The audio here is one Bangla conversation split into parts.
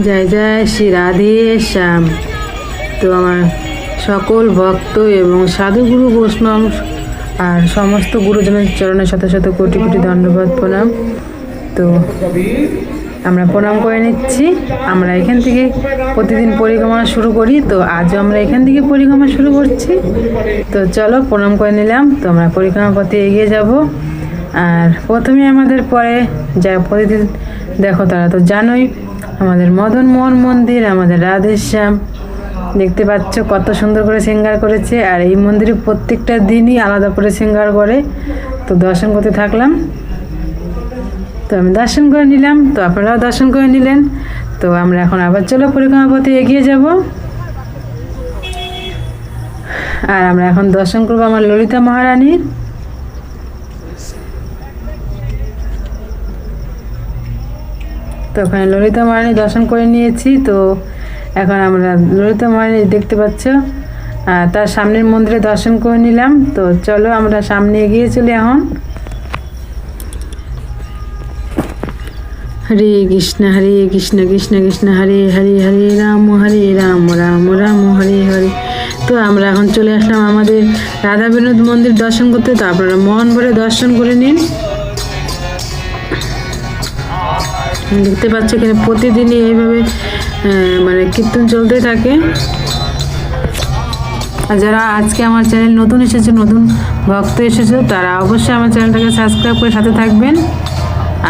জয় জয় শ্রী রাধে শ্যাম। তো আমার সকল ভক্ত এবং সাধুগুরু বৈষ্ণব আর সমস্ত গুরুজনের চরণের সাথে সাথে কোটি কোটি ধন্যবাদ প্রণাম। তো আমরা প্রণাম করে নিচ্ছি। আমরা এখান থেকে প্রতিদিন পরিক্রমা শুরু করি। তো আজও আমরা এখান থেকে পরিক্রমা শুরু করছি। তো চলো প্রণাম করে নিলাম। তো আমরা পরিক্রমা পথে এগিয়ে যাব। আর প্রথমে আমাদের পরে যা প্রতিদিন দেখো তারা তো জানোই। আমাদের মদন মোহন মন্দির, আমাদের রাধেশ্যাম। দেখতে পাচ্ছ কত সুন্দর করে সিঙ্গার করেছে, আর এই মন্দিরে প্রত্যেকটা দিনই আলাদা করে সিঙ্গার করে। তো দর্শন করতে থাকলাম। তো আমি দর্শন করে নিলাম, তো আপনারাও দর্শন করে নিলেন। তো আমরা এখন আবার চলো পরিক্রমা পথে এগিয়ে যাব। আর আমরা এখন দর্শন করব আমার ললিতা মহারানীর। তো ওখানে ললিতা মহারানী দর্শন করে নিয়েছি, তো এখন আমরা ললিতা মহারানী দেখতে পাচ্ছ। আর তার সামনের মন্দিরে দর্শন করে নিলাম, তো চলো আমরা সামনে এগিয়ে চলি এখন। হরে কৃষ্ণ হরে কৃষ্ণ কৃষ্ণ কৃষ্ণ, হরে হরে হরে রাম হরে রাম রাম রাম, হরে হরে। তো আমরা এখন চলে আসলাম আমাদের রাধা বিনোদ মন্দির দর্শন করতে, তো আপনারা মন ভরে দর্শন করে নিন। দেখতে পাচ্ছ এখানে প্রতিদিনই এইভাবে মানে কীর্তন চলতে থাকে। আর যারা আজকে আমার চ্যানেল নতুন এসেছে, নতুন ভক্ত এসেছে, তারা অবশ্যই আমার চ্যানেলটাকে সাবস্ক্রাইব করে সাথে থাকবেন।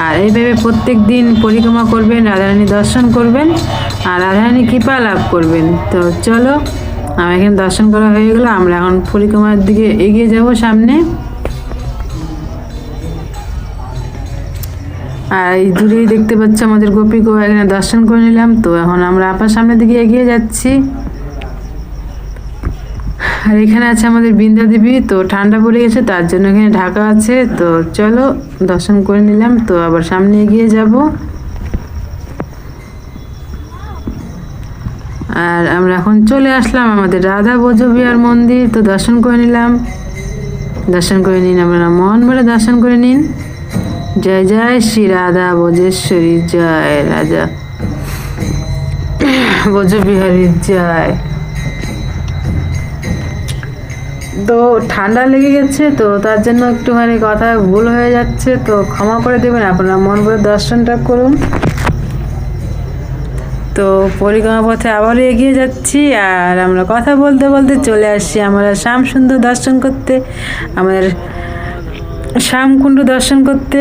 আর এইভাবে প্রত্যেক দিন পরিক্রমা করবেন, রাধারানী দর্শন করবেন, আর রাধারানী কৃপা লাভ করবেন। তো চলো, আমার এখানে দর্শন করা হয়ে গেলো, আমরা এখন পরিক্রমার দিকে এগিয়ে যাব সামনে। আর এই দূরেই দেখতে পাচ্ছ আমাদের গোপী গো এখানে দর্শন করে নিলাম। তো এখন আমরা আপার সামনের দিকে এগিয়ে যাচ্ছি। আর এখানে আছে আমাদের বৃন্দা দেবী, তো ঠান্ডা পড়ে গেছে, তার জন্য এখানে ঢাকা আছে। তো চলো, দর্শন করে নিলাম, তো আবার সামনে এগিয়ে যাব। আর আমরা এখন চলে আসলাম আমাদের রাধা বিহার মন্দির, তো দর্শন করে নিলাম। দর্শন করে নিন আপনারা, মন ভরে দর্শন করে নিন। জয় জয় শ্রী রাধা ভোজেশ্বরী জয় রাজা বিহারীর জয়। তো ঠান্ডা লেগে গেছে, তো তার জন্য একটুখানি কথা ভুল হয়ে যাচ্ছে, তো ক্ষমা করে দেবেন, আপনারা মন করে দর্শনটা করুন। তো পরিক্রমা পথে আবারও এগিয়ে যাচ্ছি, আর আমরা কথা বলতে বলতে চলে আসছি, আমরা শ্যাম সুন্দর দর্শন করতে, আমাদের শ্যামকুণ্ড দর্শন করতে।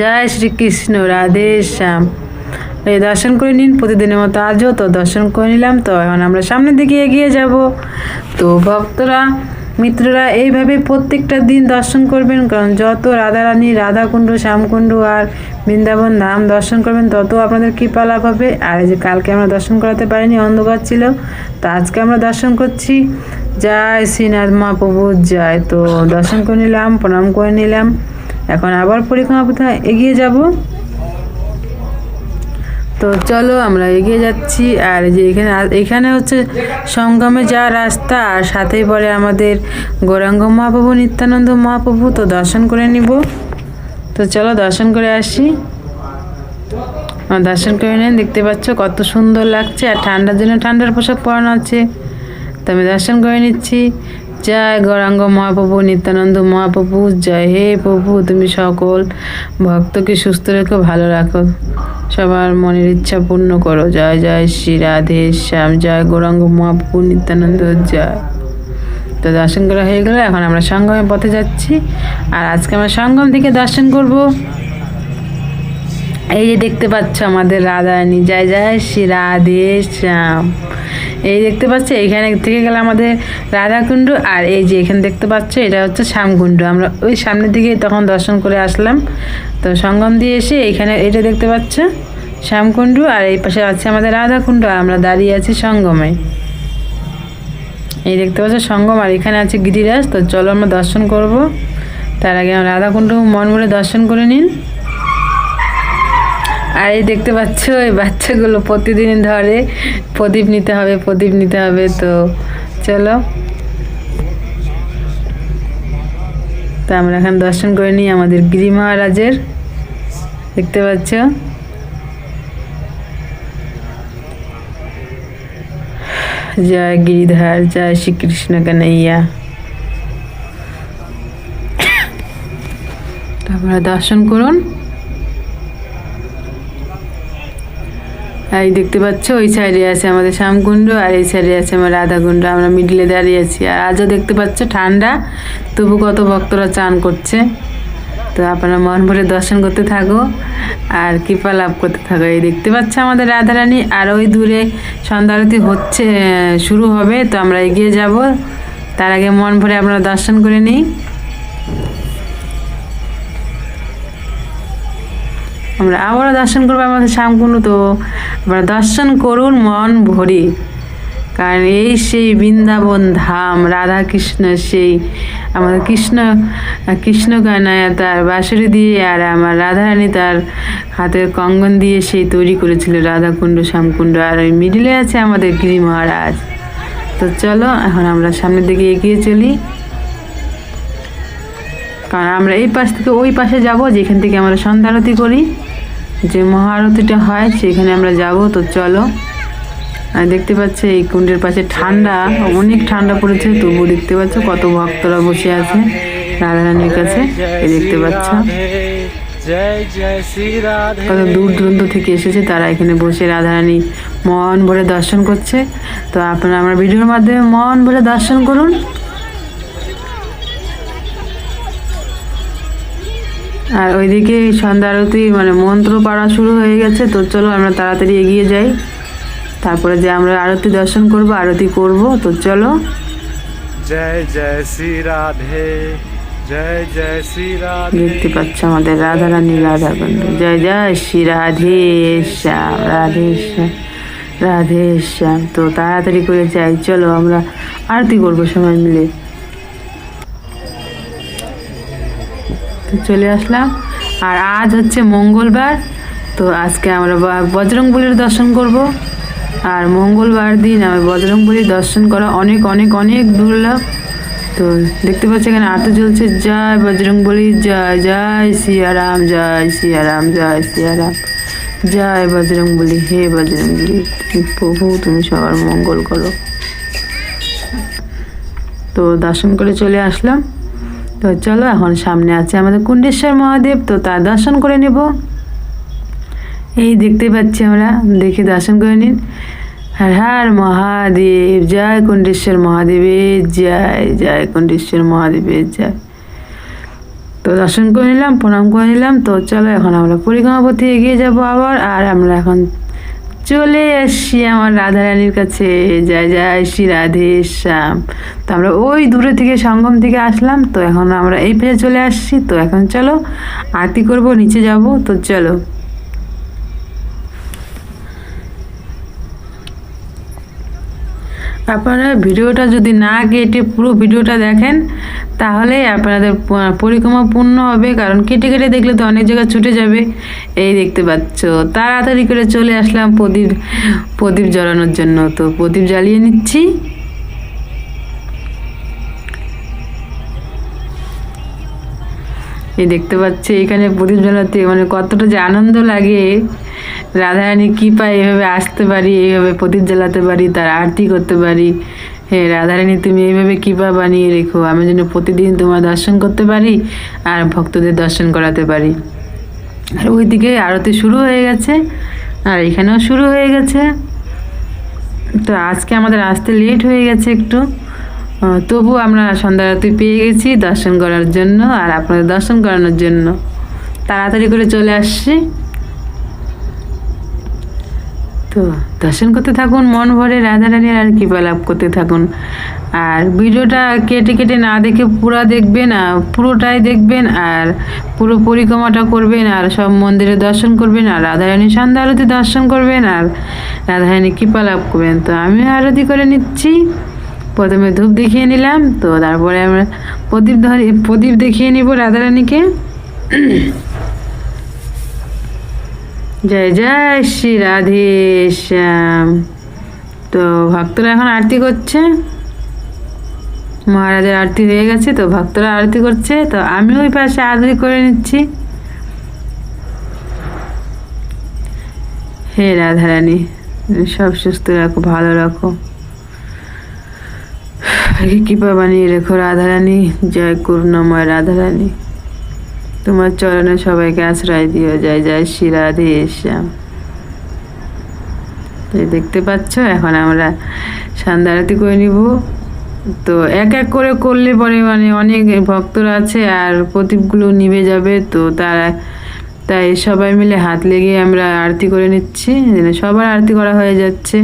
জয় শ্রীকৃষ্ণ, রাধে শ্যাম। এই দর্শন করে নিন, প্রতিদিনের মতো আজও তো দর্শন করে নিলাম তো, এখন আমরা সামনের দিকে এগিয়ে যাব। তো ভক্তরা, মিত্ররা, এইভাবে প্রত্যেকটা দিন দর্শন করবেন, কারণ যত রাধারানী, রাধাকুণ্ড, শ্যামকুণ্ড আর বৃন্দাবন ধাম দর্শন করবেন, তত আপনাদের কৃপা লাভ হবে। আর এই যে কালকে আমরা দর্শন করাতে পারিনি, অন্ধকার ছিল, তো আজকে আমরা দর্শন করছি। জয় শ্রীনাথ মহাপ্রভু জয় তো। দর্শন করে নিলাম, প্রণাম করে নিলাম। এখন আবার পরিক্রমা পথে এগিয়ে যাব। তো চলো আমরা এগিয়ে যাচ্ছি। আর যে এখানে এখানে হচ্ছে সঙ্গমে যাওয়ার রাস্তা, আর সাথেই পরে আমাদের গৌরাঙ্গ মহাপ্রভু, নিত্যানন্দ মহাপ্রভু। তো দর্শন করে নিব। তো চলো দর্শন করে আসি। দর্শন করে নেন, দেখতে পাচ্ছ কত সুন্দর লাগছে। আর ঠান্ডার জন্য ঠান্ডার পোশাক পরানো আছে। আমি দর্শন করে নিচ্ছি। জয় গৌরাঙ্গ মহাপ্রভু, নিত্যানন্দ মহাপ্রভু, জয় হে প্রভু। তুমি সকল ভক্তকে সুস্থ রেখো, ভালো রাখো। সবার মনের ইচ্ছা পূর্ণ করো। জয় জয় শ্রী রাধে শ্যাম, জয় গৌরাঙ্গ মহাপ্রভু, নিত্যানন্দ, জয়। তো দর্শন করা হয়ে গেল, এখন আমরা সঙ্গমের পথে যাচ্ছি। আর আজকে আমরা সঙ্গম থেকে দর্শন করব। এই যে দেখতে পাচ্ছ আমাদের রাধারানী। জয় জয় শ্রী রাধে শ্যাম। এই দেখতে পাচ্ছ এইখানে থেকে গেলে আমাদের রাধাকুণ্ড। আর এই যে এখানে দেখতে পাচ্ছ, এটা হচ্ছে শ্যামকুণ্ড। আমরা ওই সামনের দিকে তখন দর্শন করে আসলাম। তো সঙ্গম দিয়ে এসে এইখানে এটা দেখতে পাচ্ছ, শ্যামকুণ্ড। আর এই পাশে আছে আমাদের রাধাকুণ্ড, আর আমরা দাঁড়িয়ে আছি সঙ্গমে। এই দেখতে পাচ্ছ, সঙ্গম, আর এখানে আছে গিরিরাজ। তো চলো আমরা দর্শন করব। তার আগে আমরা রাধাকুণ্ড মন ভরে দর্শন করে নিন। আর এই দেখতে পাচ্ছ, এই বাচ্চাগুলো প্রতিদিন ধরে প্রদীপ নিতে হবে, প্রদীপ নিতে হবে, তো চলো। তো আমরা এখন দর্শন করে নিই আমাদের গিরি মহারাজের। দেখতে পাচ্ছ? জয় গিরিধার, জয় শ্রীকৃষ্ণ কানাইয়া। তারপরে দর্শন করুন। এই দেখতে পাচ্ছ, ওই সাইডে আছে আমাদের শ্যামকুণ্ড আর এই সাইডে আছে আমার রাধাকুণ্ড। আমরা মিডিলে দাঁড়িয়ে আছি। আর আজও দেখতে পাচ্ছ, ঠান্ডা। তবু কত ভক্তরা চান করছে। তো আপনারা মন ভরে দর্শন করতে থাকো আর কৃপা লাভ করতে থাকো। এই দেখতে পাচ্ছ আমাদের রাধারানী। আর ওই দূরে সন্ধ্যা আরতি হচ্ছে, শুরু হবে। তো আমরা এগিয়ে যাব। তার আগে মন ভরে আপনারা দর্শন করে নিই। আমরা আবারও দর্শন করব আমাদের তো আমরা দর্শন করুন মন ভরে। কারণ এই সেই বৃন্দাবন ধাম রাধা কৃষ্ণ সেই আমাদের কৃষ্ণ কৃষ্ণ কানায়া তার বাঁশরি দিয়ে আর আমার রাধারানী তার হাতের কঙ্গন দিয়ে সেই তৈরি করেছিল রাধাকুণ্ড, শ্যামকুণ্ড। আর ওই মিডিলে আছে আমাদের গিরি মহারাজ। তো চলো, এখন আমরা সামনের দিকে এগিয়ে চলি। কারণ আমরা এই পাশ থেকে ওই পাশে যাব, যেখান থেকে আমরা সন্ধ্যারতি করি। যে মহারতিটা হয়, সেখানে আমরা যাব। তো চলো। আর দেখতে পাচ্ছ, এই কুণ্ডের পাশে ঠান্ডা, অনেক ঠান্ডা পড়েছে। তবু দেখতে পাচ্ছ, কত ভক্তরা বসে আছে রাধারানীর কাছে। দেখতে পাচ্ছ। কত দূর দূরান্ত থেকে এসেছে তারা এখানে বসে রাধারানী মন ভরে দর্শন করছে। তো আপনারা আমার ভিডিওর মাধ্যমে মন ভরে দর্শন করুন। আর ওইদিকে সন্ধ্যা আরতি মানে মন্ত্র পাড়া শুরু হয়ে গেছে তো চলো আমরা তাড়াতাড়ি এগিয়ে যাই। তারপরে যে আমরা আরতি দর্শন করব আরতি করব তো চলো। জয় জয় শ্রী রাধে জয় জয় শ্রী রাধে। দেখতে পাচ্ছ আমাদের রাধারানী রাধাকুণ্ড জয় জয় শ্রী রাধে শ্যাম রাধে শ্যাম রাধে শ্যাম। তো তাড়াতাড়ি করে যাই চলো আমরা আরতি করব সবাই মিলে। তো চলে আসলাম। আর আজ হচ্ছে মঙ্গলবার, তো আজকে আমরা বজরংবলীর দর্শন করব। আর মঙ্গলবার দিন আমার বজরংবলীর দর্শন করা অনেক অনেক অনেক দুর্লভ। তো দেখতে পাচ্ছি এখানে আরতি চলছে। জয় বজরংবলী, জয় জয় সিয়ারাম জয় সিয়ারাম জয় সিয়ারাম। জয় বজরংবলী, হে বজরংবলী প্রভু, তুমি সবার মঙ্গল করো। তো দর্শন করে চলে আসলাম। তো চলো এখন সামনে আছে আমাদের কুণ্ডেশ্বর মহাদেব, তো তার দর্শন করে নেব। এই দেখতে পাচ্ছি আমরা, দেখে দর্শন করে নিন। হর হর মহাদেব, জয় কুণ্ডেশ্বর মহাদেবের জয় জয় কুণ্ডেশ্বর মহাদেবের জয়। তো দর্শন করে নিলাম, প্রণাম করে নিলাম, তো চলো এখন আমরা পরিক্রমা পথে এগিয়ে যাব আবার, আর আমরা এখন চলে আসছি আমার রাধা রানীর কাছে। জয় জয় শ্রী রাধে শ্যাম। তো আমরা ওই দূরে থেকে সঙ্গম থেকে আসলাম, তো এখন আমরা এই পেজে চলে আসছি। তো এখন চলো, আরতি করব, নিচে যাব, তো চলো। আপনারা ভিডিওটা যদি না কেটে পুরো ভিডিওটা দেখেন, তাহলে আপনাদের পরিক্রমা পূর্ণ হবে। কারণ কেটে কেটে দেখলে তো অনেক জায়গায় ছুটে যাবে। এই দেখতে পাচ্ছ। তাড়াতাড়ি করে চলে আসলাম প্রদীপ প্রদীপ জ্বালানোর জন্য। তো প্রদীপ জ্বালিয়ে নিচ্ছি। এই দেখতে পাচ্ছি, এখানে প্রদীপ জ্বালাতে মানে কতটা যে আনন্দ লাগে। রাধারানী কি পায় এভাবে আসতে পারি এইভাবে প্রদীপ জ্বালাতে পারি, তার আরতি করতে পারি। হ্যাঁ রাধারানী, তুমি এইভাবে কৃপা বানিয়ে রেখো, আমি যেন প্রতিদিন তোমার দর্শন করতে পারি আর ভক্তদের দর্শন করাতে পারি। আর ওইদিকে আরতি শুরু হয়ে গেছে, আর এখানেও শুরু হয়ে গেছে। তো আজকে আমাদের আসতে লেট হয়ে গেছে একটু। তবু আমরা সন্ধ্যা আরতি পেয়ে গেছি দর্শন করার জন্য আর আপনাদের দর্শন করানোর জন্য। তাড়াতাড়ি করে চলে আসছি। তো দর্শন করতে থাকুন, মন ভরে রাধারানীর আর কৃপা লাভ করতে থাকুন। আর ভিডিওটা কেটে কেটে না দেখে পুরো দেখবেন আর পুরোটাই দেখবেন আর পুরো পরিক্রমাটা করবেন আর সব মন্দিরে দর্শন করবেন আর রাধারানী সন্ধ্যা আরতি দর্শন করবেন আর রাধারানী কৃপা লাভ করবেন। তো আমি আরতি করে নিচ্ছি। প্রথমে ধূপ দেখিয়ে নিলাম, তো তারপরে আমরা প্রদীপ ধরে, প্রদীপ দেখিয়ে নিব রাধারানীকে। জয় জয় শ্রী রাধে শ্যাম। তো ভক্তরা এখন আরতি করছে। মহারাজের আরতি হয়ে গেছে, তো ভক্তরা আরতি করছে, তো আমি ওই পাশে আরতি করে নিচ্ছি। হে রাধারানী সব সুস্থ রাখো, ভালো রাখো। আগে কৃপা বানিয়ে রেখো, রাধারানী? জয় করুণাময় রাধারানী। তোমার চরণে সবাইকে আশ্রয় দিও। জয় জয় শ্রী রাধে এই দেখতে পাচ্ছ, এখন আমরা সন্ধ্যা আরতি করে নিব। তো এক এক করে করলে পরে মানে অনেক ভক্তরা আছে আর প্রদীপগুলো নিভে যাবে। তো তারা, তাই সবাই মিলে হাত লেগে আমরা আরতি করে নিচ্ছি। সবার আরতি করা হয়ে যাচ্ছে।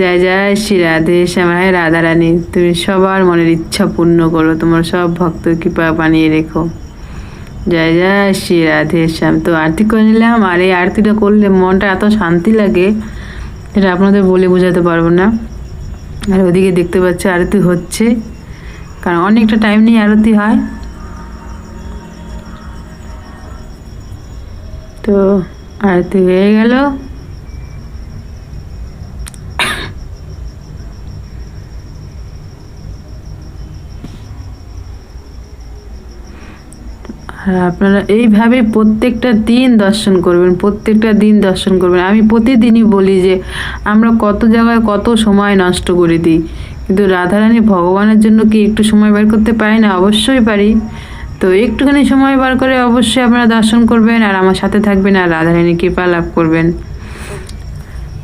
জয় জয় শ্রী রাধে শ্যামায় রাধারানী তুমি সবার মনের ইচ্ছা পূর্ণ করো, তোমার সব ভক্ত কৃপা বানিয়ে রেখো। জয় জয় শ্রী রাধে শ্যাম। তো আরতি করে নিলাম, আর এই আরতিটা করলে মনটা এত শান্তি লাগে এটা আপনাদের বলে বোঝাতে পারব না। আর ওদিকে দেখতে পাচ্ছি আরতি হচ্ছে, কারণ অনেকটা টাইম নিয়ে আরতি হয়। তো আরতি হয়ে গেল। আর আপনারা এইভাবে প্রত্যেকটা দিন দর্শন করবেন, প্রত্যেকটা দিন দর্শন করবেন। আমি প্রতিদিনই বলি যে, আমরা কত জায়গায় কত সময় নষ্ট করে দিই। কিন্তু রাধারানী ভগবানের জন্য কি একটু সময় বের করতে পারি না? অবশ্যই পারি। তো একটুখানি সময় বার করে অবশ্যই আপনারা দর্শন করবেন আর আমার সাথে থাকবেন আর রাধারানী কৃপা লাভ করবেন।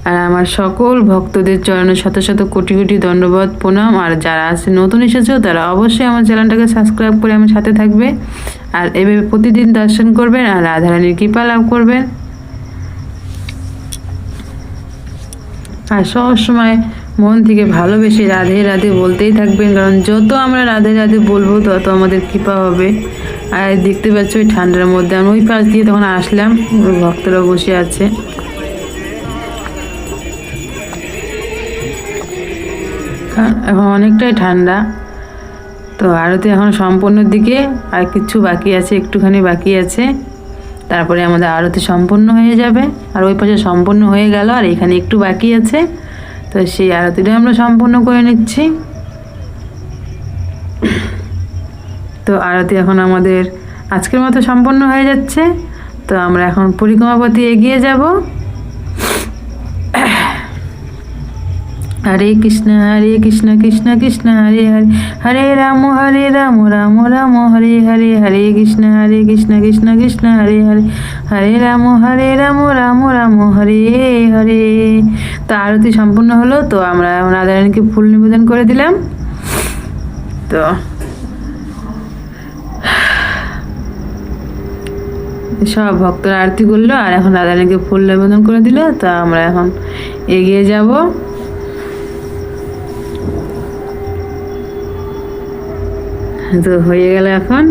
আর আমার সকল ভক্তদের চরণে শত শত কোটি কোটি দণ্ডবাদ প্রণাম। আর যারা আছে নতুন এসেছেও তারা অবশ্যই আমার চ্যানেলটাকে সাবস্ক্রাইব করে আমার সাথে থাকবে। আর এভাবে প্রতিদিন দর্শন করবেন আর রাধারানীর কৃপা লাভ করবেন। আর সবসময় মন থেকে ভালোবেসে রাধে রাধে বলতেই থাকবেন, কারণ যত আমরা রাধে রাধে বলব, তত আমাদের কৃপা হবে। আর দেখতে পাচ্ছ ওই ঠান্ডার মধ্যে আমি ওই পাশ দিয়ে তখন আসলাম ভক্তরা বসে আছে। এখন অনেকটাই ঠান্ডা। তো আরতি এখন সম্পূর্ণ দিকে আর কিছু বাকি আছে, একটুখানি বাকি আছে। তারপরে আমাদের আরতি সম্পূর্ণ হয়ে যাবে। আর ওই পাশে সম্পূর্ণ হয়ে গেল, আর এখানে একটু বাকি আছে। তো সেই আরতিটা আমরা সম্পূর্ণ করে নিচ্ছি। তো আরতি এখন আমাদের আজকের মতো সম্পন্ন হয়ে যাচ্ছে। তো আমরা এখন পরিক্রমাপতি এগিয়ে যাব। হরে কৃষ্ণ হরে কৃষ্ণ কৃষ্ণ কৃষ্ণ, হরে হরে। হরে রাম হরে রাম রাম রাম, হরে হরে। হরে কৃষ্ণ হরে কৃষ্ণ কৃষ্ণ কৃষ্ণ, হরে হরে। হরে রাম হরে রাম রাম রাম, হরে হরে। তো আরতি সম্পূর্ণ হলো, তো আমরা রাধারানীকে ফুল নিবেদন করে দিলাম। তো সব ভক্তরা আরতি করল, আর এখন রাধারানীকে ফুল নিবেদন করে দিল, তো আমরা এখন এগিয়ে যাব। তো হয়ে গেল এখন।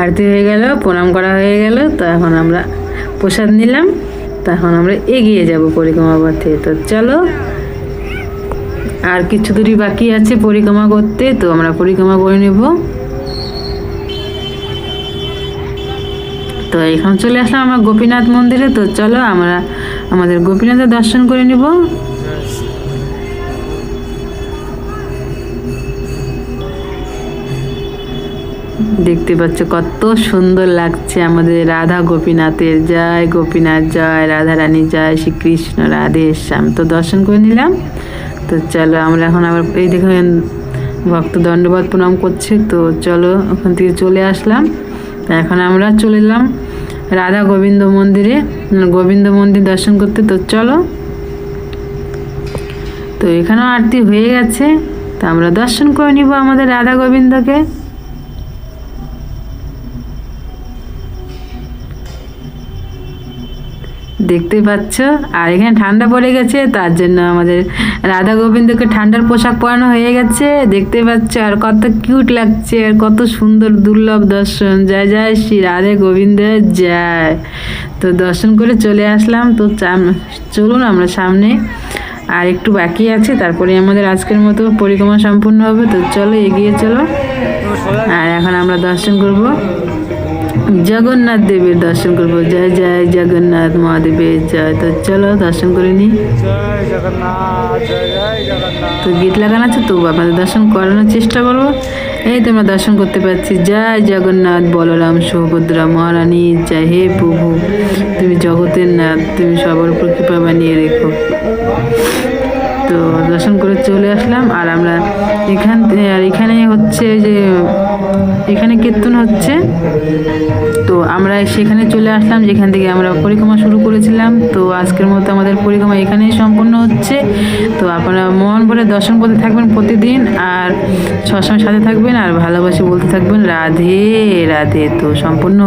আরতি হয়ে গেল, প্রণাম করা হয়ে গেল। তো এখন আমরা প্রসাদ নিলাম। তো এখন আমরা এগিয়ে যাব পরিক্রমা পথে তো চলো, আর কিছু দূরই বাকি আছে পরিক্রমা করতে। তো আমরা পরিক্রমা করে নেব। তো এখন চলে আসলাম আমরা গোপীনাথ মন্দিরে। তো চলো আমরা আমাদের গোপীনাথের দর্শন করে নিব। দেখতে পাচ্ছ কত সুন্দর লাগছে আমাদের রাধা গোপীনাথের। জয় গোপীনাথ, জয় রাধা রানী জয় শ্রীকৃষ্ণ, রাধে শ্যাম। তো দর্শন করে নিলাম। তো চলো আমরা এখন আবার এই দেখেন, ভক্ত দণ্ডবাদ প্রণাম করছে। তো চলো ওখান থেকে চলে আসলাম। এখন আমরা চলে এলাম রাধা গোবিন্দ মন্দিরে। মানে গোবিন্দ মন্দির দর্শন করতে। তো চলো। তো এখানেও আরতি হয়ে গেছে। তো আমরা দর্শন করে নিব আমাদের রাধা গোবিন্দকে। দেখতে পাচ্ছ? আর এখানে ঠান্ডা পড়ে গেছে, তার জন্য আমাদের রাধা গোবিন্দকে ঠান্ডার পোশাক পরানো হয়ে গেছে। দেখতে পাচ্ছ, আর কত কিউট লাগছে, আর কত সুন্দর দুর্লভ দর্শন। জয় জয় শ্রী রাধে গোবিন্দ, জয়। তো দর্শন করে চলে আসলাম। তো চলুন আমরা সামনে। আর একটু বাকি আছে, তারপরে আমাদের আজকের মতো পরিক্রমা সম্পূর্ণ হবে। তো চলো, এগিয়ে চলো। আর এখন আমরা দর্শন করব। জগন্নাথ দেবের দর্শন করব। জয় জয় জগন্নাথ মহাদেবের জয়। তো চলো দর্শন করে জগন্নাথ তো গীত লাগানো আছে তো, আপনাদের দর্শন করানোর চেষ্টা করব। এই তো আমরা দর্শন করতে পারছি। জয় জগন্নাথ, বলরাম, সুভদ্রা মহারানী, জয় হে প্রভু। তুমি জগতের নাথ, তুমি সবার উপর কৃপা বানিয়ে রেখো। তো দর্শন করে চলে আসলাম। আর আমরা এখান আর এখানে হচ্ছে যে এখানে কীর্তন হচ্ছে। তো আমরা সেখানে চলে আসলাম, যেখান থেকে আমরা পরিক্রমা শুরু করেছিলাম। তো আজকের মতো আমাদের পরিক্রমা এখানেই সম্পূর্ণ হচ্ছে। তো আপনারা মন ভরে দর্শন করতে থাকবেন প্রতিদিন, আর সবসময় সাথে থাকবেন, আর ভালোবাসে বলতে থাকবেন, রাধে রাধে। তো সম্পূর্ণ